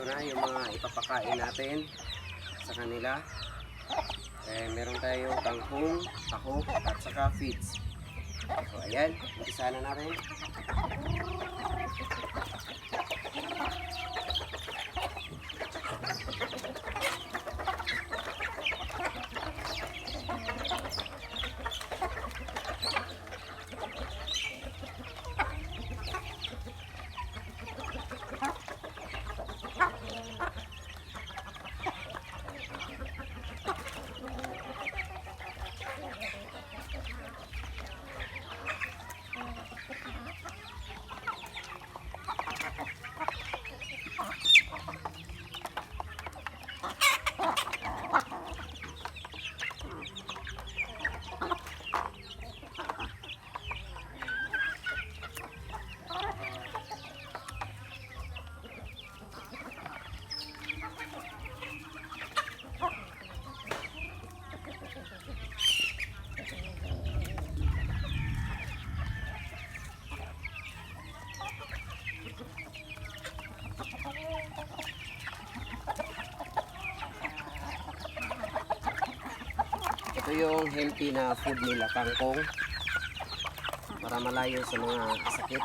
ito na yung mga ipapakain natin sa kanila. Eh, meron tayong kangkong, tahok, at saka feeds. So, ayan. Umpisa na natin. Ito yung healthy na food nila, kangkong. Para malayo sa mga sakit.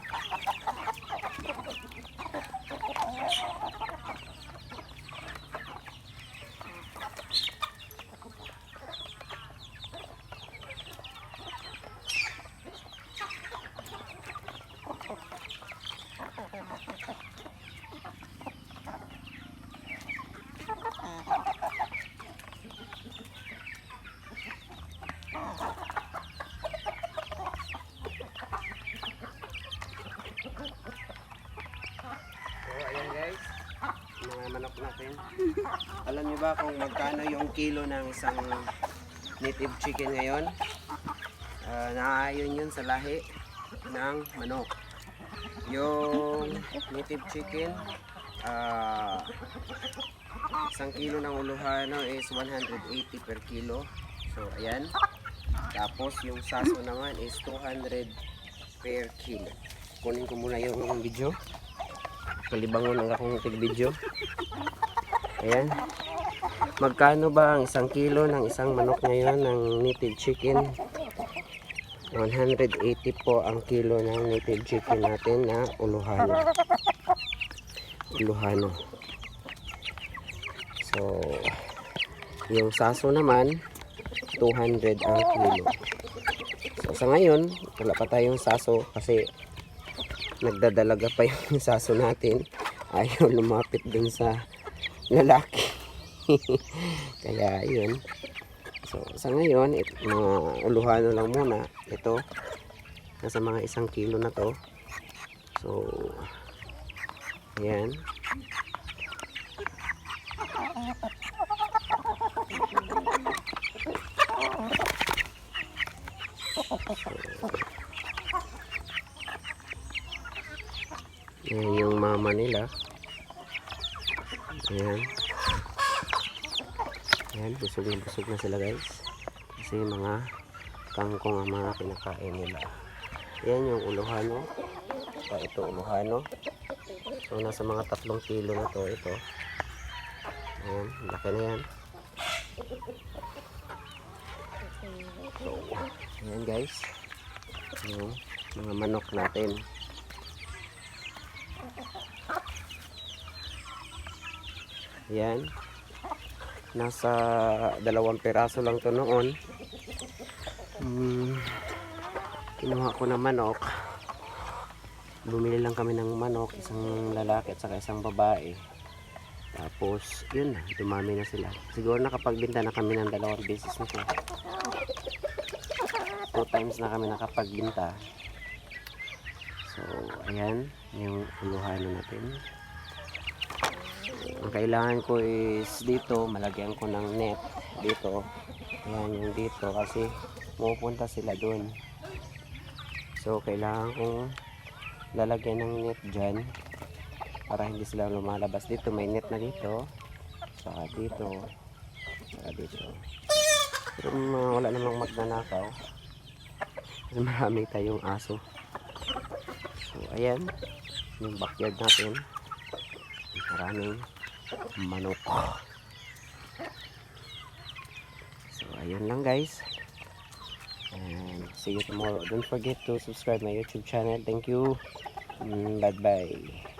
So, ayan guys. Manok natin. Alam niyo ba kung magkano yung kilo ng isang native chicken ngayon? Ah, naayon yun sa lahi ng manok. Yung native chicken, ah, isang kilo ng uluhano is 180 per kilo. So, ayan. Tapos, yung saso naman is 200 per kilo. Kunin ko muna yung video. Kalibangon ang akong tig-video. Ayan. Magkano ba ang isang kilo ng isang manok ngayon ng native chicken? 180 po ang kilo ng native chicken natin na uluhano. Uluhano. So, yung saso naman, 200 ang kilo. So, sa ngayon, wala pa tayong saso kasi nagdadalaga pa yung saso natin. Ayaw lumapit dun sa lalaki. Kaya yun. So sa ngayon it, mga uluhano lang muna. Ito nasa mga isang kilo na to. So ayan Ayan yung mama nila. Ayan. Ayan, busog na busog na sila guys. Kasi mga kangkong ang mga kinakain nila. Ayan yung uluhano. Pa ito uluhano. So nasa mga tatlong kilo na to ito. Ayan, laki na yan. So, ayan guys. Yung mga manok natin. Yan. Nasa dalawang piraso lang to noon. Hmm, kinuha ko na manok. Bumili lang kami ng manok, isang lalaki at saka isang babae. Tapos, yun na, dumami na sila. Siguro nakapagbenta na kami ng dalawang beses na sila. Two times na kami nakapagbenta. So, ayan, yung uluhano natin ang kailangan ko is dito malagyan ko ng net. Dito. Ayan yung dito. Kasi pupunta sila dun. So kailangan kong lalagyan ng net dyan para hindi sila lumalabas. Dito may net na dito. Saka dito. Saka dito. Pero mga wala namang magnanakaw. Kasi marami tayong aso. So ayan. Yung backyard natin maraming manok. So, ayun lang guys. And see you tomorrow. Don't forget to subscribe my YouTube channel. Thank you. Mm, Bye-bye.